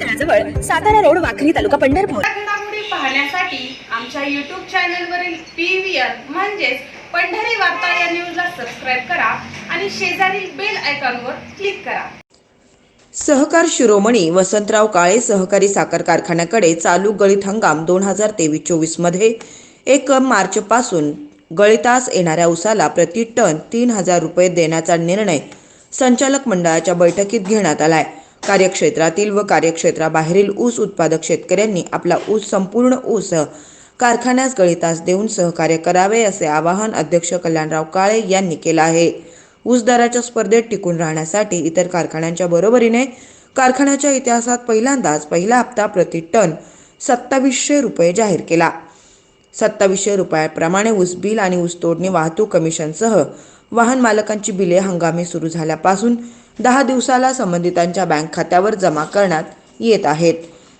तळाजवळ Satara road Wakhari taluka Pandharpur. पाहण्यासाठी आमच्या YouTube चॅनलवरील पी व्ही आर म्हणजेच पंढरी वार्ता या न्यूजला सबस्क्राईब करा आणि शेजारील बेल आयकॉनवर क्लिक करा. सहकार शिरोमणी वसंतराव काळे सहकारी साखर कारखान्याकडे चालू गळीत हंगाम दोन हजार तेवीस चोवीसमध्ये एक मार्चपासून गळीतास येणाऱ्या उसाला प्रति टन तीन हजार रुपये देण्याचा निर्णय संचालक मंडळाच्या बैठकीत घेण्यात आलाय. कार्यक्षेत्रातील व कार्यक्षेत्राबाहेरील ऊस उत्पादक शेतकऱ्यांनी आपला ऊस संपूर्ण ऊस कारखान्यास गळीतास देऊन सहकार्य करावे असे आवाहन अध्यक्ष कल्याणराव काळे यांनी केलं आहे. ऊस दराच्या स्पर्धेत टिकून राहण्यासाठी इतर कारखान्यांच्या बरोबरीने कारखान्याच्या इतिहासात पहिल्यांदाच पहिला हप्ता प्रति टन सत्तावीसशे रुपये जाहीर केला. सत्तावीसशे रुपयाप्रमाणे ऊस बिल आणि ऊस तोडणी वाहतूक कमिशनसह वाहन मालकांची बिले हंगामी सुरू झाल्यापासून दहा दिवसाला संबंधितांच्या बँक खात्यावर जमा करण्यात येत आहेत.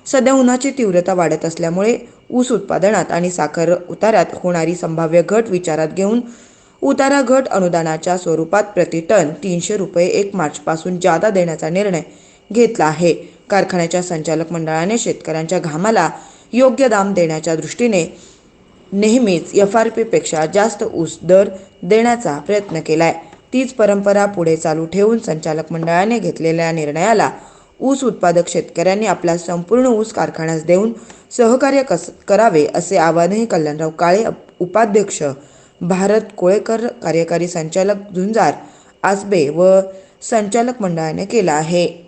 सध्या उन्हाची तीव्रता वाढत असल्यामुळे ऊस उत्पादनात आणि साखर उताऱ्यात होणारी संभाव्य घट विचारात घेऊन उतारा घट अनुदानाच्या स्वरूपात प्रति टन तीनशे रुपये एक मार्चपासून जादा देण्याचा निर्णय घेतला आहे. कारखान्याच्या संचालक मंडळाने शेतकऱ्यांच्या घामाला योग्य दाम देण्याच्या दृष्टीने नेहमीच एफ आर पीपेक्षा जास्त ऊस दर देण्याचा प्रयत्न केला आहे तीच परंपरा पुढे चालू ठेवून संचालक मंडळाने घेतलेल्या निर्णयाला ऊस उत्पादक शेतकऱ्यांनी आपला संपूर्ण ऊस कारखान्यास देऊन सहकार्य कस करावे असे आवाहनही कल्याणराव काळे उपाध्यक्ष भारत कोळेकर कार्यकारी संचालक झुंजार आसबे व संचालक मंडळाने केला आहे.